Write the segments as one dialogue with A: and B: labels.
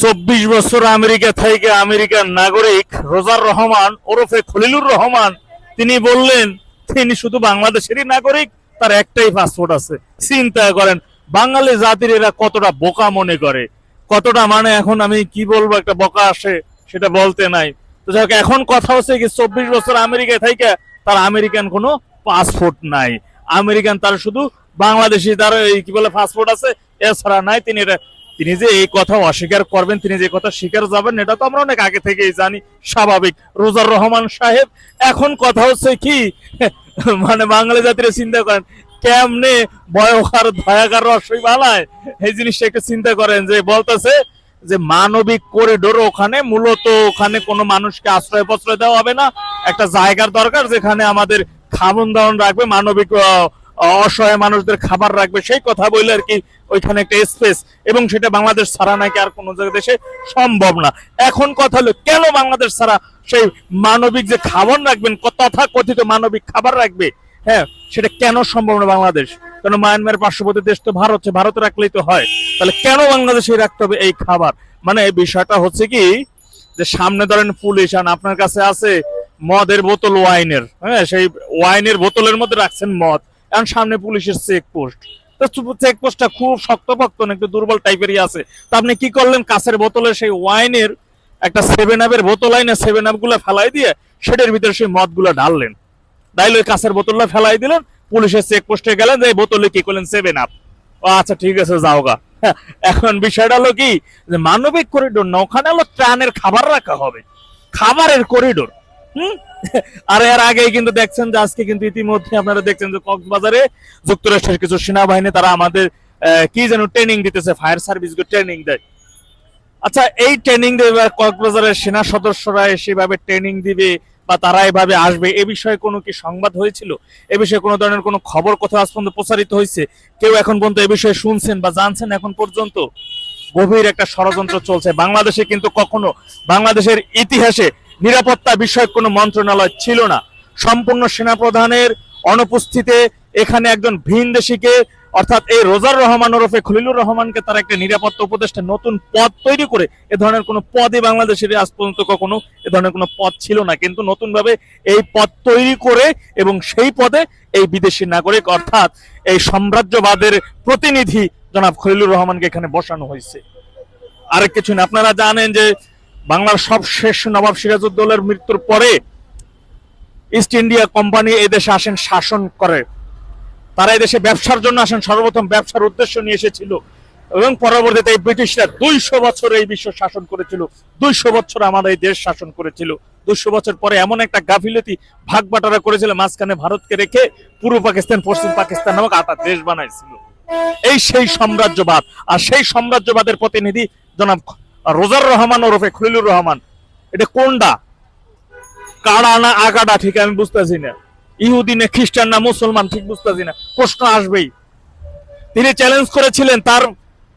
A: চব্বিশ বছর আমেরিকা থেকে আমেরিকার নাগরিক রোজার রহমান, ওরফে খলিলুর রহমান, তিনি বললেন, তিনি শুধু বাংলাদেশেরই নাগরিক, তার একটাই পাসপোর্ট আছে। চিন্তা করেন, বাঙালি জাতির এরা কতটা বোকা মনে করে। কতটা মানে এখন আমি কি বলব, একটা বোকা আসে, সেটা বলতে নাই। তো যাই এখন কথা হচ্ছে কি, চব্বিশ বছর আমেরিকায় থেকে তার আমেরিকান কোনো পাসপোর্ট নাই। আমেরিকান তার শুধু বাংলাদেশি, তার এই কি বলে পাসপোর্ট আছে, এছাড়া নাই, তিনি এটা তিনি যে এই কথা অস্বীকার করবেন, তিনি যে কথা স্বীকার যাবেন, এটা তো আমরা অনেক আগে থেকেই জানি। স্বাভাবিক। রোজার রহমান সাহেব, এখন কথা হচ্ছে কি? মানে বাঙালি জাতির চিন্তা করেন, কেমনে ভয়কার ভয়াকার রসই বালায় এই জিনিসটা একটু চিন্তা করেন যে বলতেছে যে মানবিক করিডোর ওখানে মূলত ওখানে কোনো মানুষকে আশ্রয় প্রশ্রয় দেওয়া হবে না। একটা জায়গার দরকার যেখানে আমাদের খাবন দাওয়ান রাখবে, মানবিক অসহায় মানুষদের খাবার রাখবে, সেই কথা বললে আর কি ওইখানে একটা স্পেস এবং সেটা বাংলাদেশ ছাড়া নাকি আর কোনো দেশে সম্ভব না। এখন কথা হলো, কেন বাংলাদেশ ছাড়া সেই মানবিক যে খাবার রাখবেন তথা কথিত মানবিক খাবার রাখবে? হ্যাঁ সেটা কেন সম্ভব না বাংলাদেশ? কারণ মায়ানমার পার্শ্ববর্তী দেশ তো ভারত ভারতে রাখলেই তো হয়। তাহলে কেন বাংলাদেশে রাখতে হবে এই খাবার? মানে এই বিষয়টা হচ্ছে কি, যে সামনে ধরেন পুলিশ আন আপনার কাছে আছে মদের বোতল, ওয়াইনের। হ্যাঁ সেই ওয়াইনের বোতলের মধ্যে রাখছেন মদ। এখন সামনে পুলিশের চেক পোস্ট তো চেক পোস্টটা খুব শক্তপক্ত একটু দুর্বল টাইপেরই আছে। তো আপনি কি করলেন? কাছের বোতলে সেই ওয়াইনের একটা সেভেন আপের বোতল আইনে সেভেন আপগুলো ফেলাই দিয়ে সেটার ভিতরে সেই মদগুলো ঢাললেন। ডাইলে ওই কাছের বোতলটা ফেলাই দিলেন, পুলিশের চেক পোস্টে গেলেন, যে বোতলে কি করলেন? সেভেন আপ ও আচ্ছা ঠিক আছে, যাও গা। এখন বিষয়টা হলো কি? যে মানবিক করিডোর না ওখানে হলো ত্রাণের খাবার রাখা হবে। খাবারের করিডোর হুম? আর এর আগেই কিন্তু দেখছেন যে আজকে কিন্তু ইতিমধ্যে আপনারা দেখছেন যে কক্সবাজারে যুক্তরাষ্ট্রের কিছু সেনাবাহিনী, তারা আমাদের কি যেন ট্রেনিং দিতেছে ফায়ার সার্ভিস ট্রেনিং দেয়। আচ্ছা এই ট্রেনিং দেবে কক্সবাজারের সেনা সদস্যরা সেভাবে ট্রেনিং দিবে বা তারা এভাবে আসবে, এ বিষয়ে কোনো কি সংবাদ হয়েছিল? এ বিষয়ে কোনো ধরনের কোনো খবর কোথাও আজ পর্যন্ত প্রচারিত হয়েছে? কেউ এখন পর্যন্ত এ বিষয়ে শুনছেন বা জানছেন এখন পর্যন্ত? গভীর একটা ষড়যন্ত্র চলছে। বাংলাদেশে কিন্তু কখনো, বাংলাদেশের ইতিহাসে নিরাপত্তা বিষয়ক কোনো মন্ত্রণালয় ছিল না। সম্পূর্ণ সেনাপ্রধানের অনুপস্থিতিতে এখানে একজন ভিন দেশিকে, অর্থাৎ এই রোজার রহমান ওরফে খলিলুর রহমানকে তারা একটা নিরাপত্তা উপদেষ্টা নতুন পদ তৈরি করে, এ ধরনের কোনো পদই বাংলাদেশের আজ পর্যন্ত কখনো এ ধরনের কোনো পদ ছিল না। কিন্তু নতুন ভাবে এই পদ তৈরি করে এবং সেই পদে এই বিদেশি নাগরিক, অর্থাৎ এই সাম্রাজ্যবাদের প্রতিনিধি জনাব খলিলুর রহমানকে এখানে বসানো হয়েছে। আরেক কিছু না, আপনারা জানেন যে বাংলার সবশেষ নবাব সিরাজউদ্দৌলার মৃত্যুর পরে ইস্ট ইন্ডিয়া কোম্পানি এই দেশে আসেন, শাসন করে। তারা এই দেশে ব্যবসার জন্য আসেন, সর্বপ্রথম ব্যবসার উদ্দেশ্য নিয়ে এসেছিল। এবং পরবর্তীতে এই ব্রিটিশরা দুইশো বছর এই বিশ্ব শাসন করেছিল। দুইশো বছর আমাদের এই দেশ শাসন করেছিল। দুইশো বছর পরে এমন একটা গাফিলতি ভাগ বাটারা করেছিল, মাঝখানে ভারতকে রেখে পূর্ব পাকিস্তান, পশ্চিম পাকিস্তান নামক আটা দেশ বানাইছিল। এই সেই সাম্রাজ্যবাদ আর সেই সাম্রাজ্যবাদের প্রতিনিধি জনাব রোজার রহমান ওরফে খলিলুর রহমান। এটা কোনটা? কাড়া না আগাডা, ঠিক আমি বুঝতেছি না। ইহুদি না খ্রিস্টান না মুসলমান, ঠিক বুঝতেছি না। প্রশ্ন আসবেই। তিনি চ্যালেঞ্জ করেছিলেন তার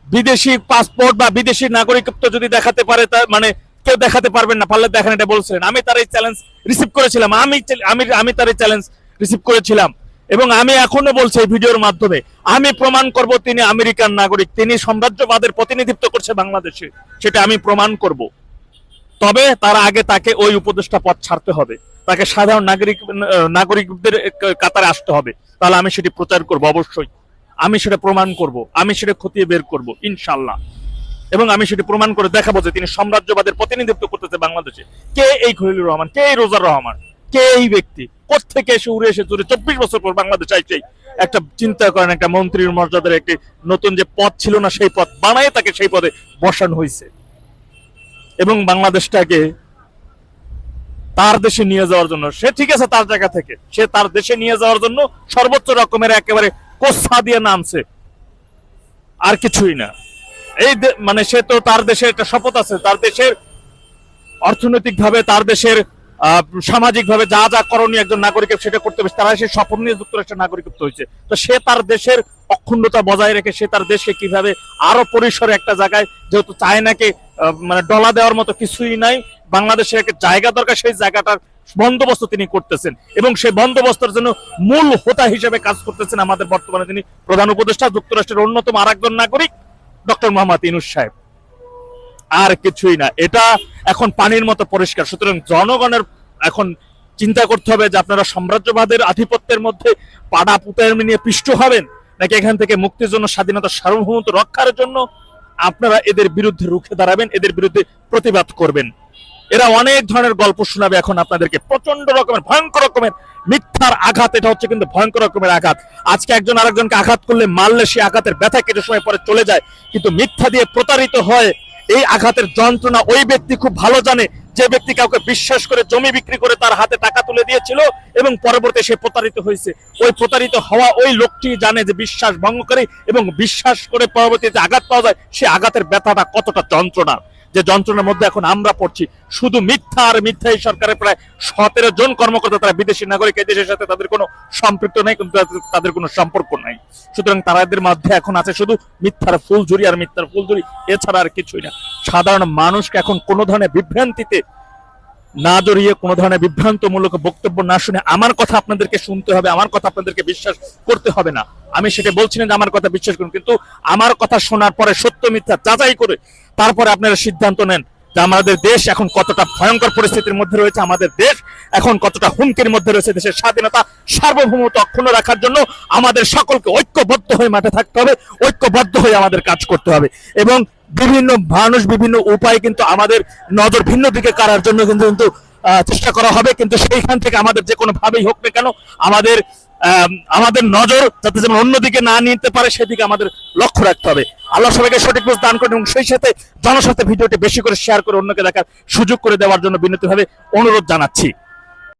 A: বিদেশি পাসপোর্ট বা বিদেশি নাগরিকত্ব যদি দেখাতে পারে তা মানে কেউ দেখাতে পারবেন না, পারলে দেখেন এটা বলছিলেন। আমি তার এই চ্যালেঞ্জ রিসিভ করেছিলাম। আমি আমি আমি তার এই চ্যালেঞ্জ রিসিভ করেছিলাম। এবং আমি এখনও বলছি এই ভিডিওর মাধ্যমে, আমি প্রমাণ করব তিনি আমেরিকান নাগরিক, তিনি সাম্রাজ্যবাদের প্রতিনিধিত্ব করছে বাংলাদেশে, সেটা আমি প্রমাণ করব। তবে তার আগে তাকে ওই উপদেষ্টা পদ ছাড়তে হবে। তাকে সাধারণ নাগরিক নাগরিকদের কাতারে আসতে হবে। তাহলে আমি সেটি প্রচার করব, অবশ্যই। আমি সেটা প্রমাণ করব, আমি সেটা খতিয়ে বের করব ইনশাল্লাহ এবং আমি সেটি প্রমাণ করে দেখাবো যে তিনি সাম্রাজ্যবাদের প্রতিনিধিত্ব করতেছে বাংলাদেশে। কে এই খলিলুর রহমান? কে এই রোজার রহমান? কে এই ব্যক্তি? কোথেকে এসে উড়ে এসে চলে চব্বিশ বছর পর বাংলাদেশ আইসেই একটা চিন্তা করেন, একটা মন্ত্রীর মর্যাদার একটি নতুন যে পদ ছিল না, সেই পদ বানায় তাকে সেই পদে বসানো হয়েছে এবং বাংলাদেশটাকে তার দেশে নিয়ে যাওয়ার জন্য, সে ঠিক আছে তার জায়গা থেকে, সে তার দেশে নিয়ে যাওয়ার জন্য সর্বোচ্চ রকমের একেবারে কোসা দিয়ে নামছে। আর কিছুই না। এই মানে সে তো তার দেশের একটা শপথ আছে, তার দেশের অর্থনৈতিক ভাবে তার দেশের সামাজিক ভাবে যা যা করণীয় একজন নাগরিকের সেটা করতে হবে। তারা সেই স্বপ্ন নিয়ে যুক্তরাষ্ট্রের নাগরিকত্ব হয়েছে। তো সে তার দেশের অখণ্ডতা বজায় রেখে সে তার দেশকে কীভাবে আরও পরিসরে একটা জায়গায়, যেহেতু চায়নাকে মানে ডলা দেওয়ার মতো কিছুই নাই, বাংলাদেশের একটা জায়গা দরকার, সেই জায়গাটার বন্দোবস্ত তিনি করতেছেন। এবং সেই বন্দোবস্তের জন্য মূল হোতা হিসেবে কাজ করতেছেন আমাদের বর্তমানে তিনি প্রধান উপদেষ্টা, যুক্তরাষ্ট্রের অন্যতম আর নাগরিক, ডক্টর মোহাম্মদ ইনুস সাহেব। আর কিছুই না। এটা এখন পানির মতো পরিষ্কার। সুতরাং জনগণের এখন চিন্তা করতে হবে যে আপনারা সাম্রাজ্যবাদের আধিপত্যের মধ্যে পাড়া পুতায় নিয়ে পিষ্ট হবেন, নাকি এখান থেকে মুক্তির জন্য স্বাধীনতা সার্বভৌমত্ব রক্ষার জন্য আপনারা এদের বিরুদ্ধে রুখে দাঁড়াবেন, এদের বিরুদ্ধে প্রতিবাদ করবেন। এরা অনেক ধরনের গল্প শোনাবে এখন আপনাদেরকে। প্রচণ্ড রকমের, ভয়ঙ্কর রকমের মিথ্যার আঘাত। এটা হচ্ছে কিন্তু ভয়ঙ্কর রকমের আঘাত। আজকে একজন আরেকজনকে আঘাত করলে মারলে সে আঘাতের ব্যথা কিছু সময় পরে চলে যায়। কিন্তু মিথ্যা দিয়ে প্রতারিত হয় এই আঘাতের যন্ত্রণা ওই ব্যক্তি খুব ভালো জানে। যে ব্যক্তি কাউকে বিশ্বাস করে জমি বিক্রি করে তার হাতে টাকা তুলে দিয়েছিল এবং পরবর্তী সে প্রতারিত হয়েছে। ওই প্রতারিত হওয়া ওই লোকটি জানে যে বিশ্বাস ভঙ্গ করে এবং বিশ্বাস করে পরবর্তীতে আঘাত পাওয়া যায়, সে আঘাতের ব্যথাটা কতটা যন্ত্রণা যে যন্ত্রণার মধ্যে এখন আমরা পড়ছি, শুধু মিথ্যা আর মিথ্যা এই সরকারের প্রায় সতেরো জন কর্মকর্তা, তারা বিদেশি নাগরিক, এই দেশের সাথে তাদের কোনো সম্পৃক্ত নেই, কিন্তু তাদের- কোনো সম্পর্ক নাই। সুতরাং তাদের মধ্যে এখন আছে শুধু মিথ্যার ফুলঝুরি আর মিথ্যার ফুলঝুরি, এছাড়া আর কিছুই না। সাধারণ মানুষকে এখন কোনো ধরনের বিভ্রান্তিতে না জড়িয়ে কোনো ধরনের বিভ্রান্তমূলক বক্তব্য না শুনে আমার কথা আপনাদেরকে শুনতে হবে, আমার কথা আপনাদেরকে বিশ্বাস করতে হবে না। আমি সেটা বলছি না যে আমার কথা বিশ্বাস করুন, কিন্তু আমার কথা শোনার পরে সত্য মিথ্যা যাচাই করে তারপরে আপনারা সিদ্ধান্ত নেন যে আমাদের দেশ এখন কতটা ভয়ঙ্কর পরিস্থিতির মধ্যে রয়েছে, আমাদের দেশ এখন কতটা হুমকির মধ্যে রয়েছে, দেশের স্বাধীনতা সার্বভৌমত্ব অক্ষুণ্ণ রাখার জন্য আমাদের সকলকে ঐক্যবদ্ধ হয়ে মাঠে থাকতে হবে, ঐক্যবদ্ধ হয়ে আমাদের কাজ করতে হবে। এবং বিভিন্ন মানুষ বিভিন্ন উপায় কিন্তু আমাদের নজর ভিন্ন দিকে কারার জন্য কিন্তু কিন্তু চেষ্টা করা হবে। কিন্তু সেইখান থেকে আমাদের যে কোনো ভাবেই হোক না কেন, আমাদের আমাদের নজর যাতে যেমন অন্যদিকে না নিতে পারে, সেদিকে আমাদের লক্ষ্য রাখতে হবে। আল্লাহ সবাইকে সঠিক বুঝ দান করেন এবং সেই সাথে জনস্বার্থে ভিডিওটি বেশি করে শেয়ার করে অন্যকে দেখার সুযোগ করে দেওয়ার জন্য বিনীতভাবে অনুরোধ জানাচ্ছি।